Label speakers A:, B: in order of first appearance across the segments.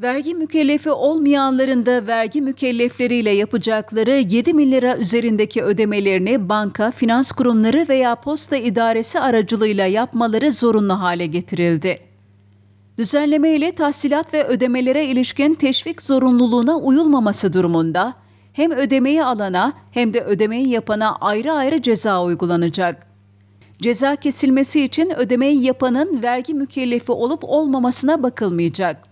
A: Vergi mükellefi olmayanların da vergi mükellefleriyle yapacakları 7 bin lira üzerindeki ödemelerini banka, finans kurumları veya posta idaresi aracılığıyla yapmaları zorunlu hale getirildi. Düzenleme ile tahsilat ve ödemelere ilişkin teşvik zorunluluğuna uyulmaması durumunda hem ödemeyi alana hem de ödemeyi yapana ayrı ayrı ceza uygulanacak. Ceza kesilmesi için ödemeyi yapanın vergi mükellefi olup olmamasına bakılmayacak.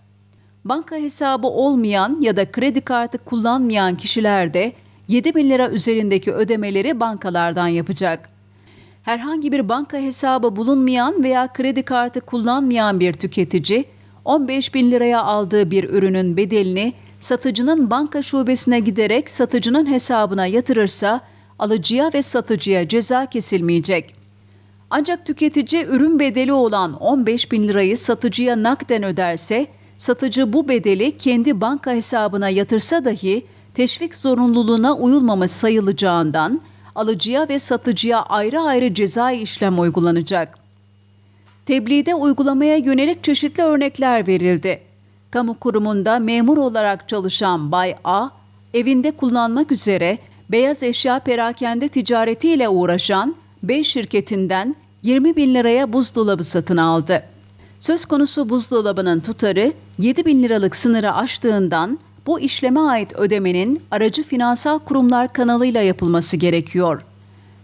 A: Banka hesabı olmayan ya da kredi kartı kullanmayan kişiler de 7 bin lira üzerindeki ödemeleri bankalardan yapacak. Herhangi bir banka hesabı bulunmayan veya kredi kartı kullanmayan bir tüketici, 15 bin liraya aldığı bir ürünün bedelini satıcının banka şubesine giderek satıcının hesabına yatırırsa, alıcıya ve satıcıya ceza kesilmeyecek. Ancak tüketici ürün bedeli olan 15 bin lirayı satıcıya nakden öderse, satıcı bu bedeli kendi banka hesabına yatırsa dahi teşvik zorunluluğuna uyulmaması sayılacağından alıcıya ve satıcıya ayrı ayrı cezai işlem uygulanacak. Tebliğde uygulamaya yönelik çeşitli örnekler verildi. Kamu kurumunda memur olarak çalışan Bay A, evinde kullanmak üzere beyaz eşya perakende ticaretiyle uğraşan B şirketinden 20 bin liraya buzdolabı satın aldı. Söz konusu buzdolabının tutarı 7 bin liralık sınırı aştığından bu işleme ait ödemenin aracı finansal kurumlar kanalıyla yapılması gerekiyor.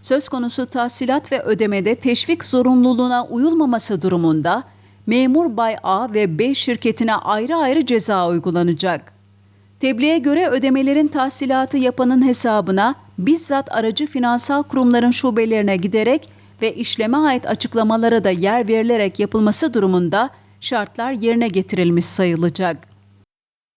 A: Söz konusu tahsilat ve ödemede teşvik zorunluluğuna uyulmaması durumunda memur Bay A ve B şirketine ayrı ayrı ceza uygulanacak. Tebliğe göre ödemelerin tahsilatı yapanın hesabına bizzat aracı finansal kurumların şubelerine giderek ve işleme ait açıklamalara da yer verilerek yapılması durumunda şartlar yerine getirilmiş sayılacak.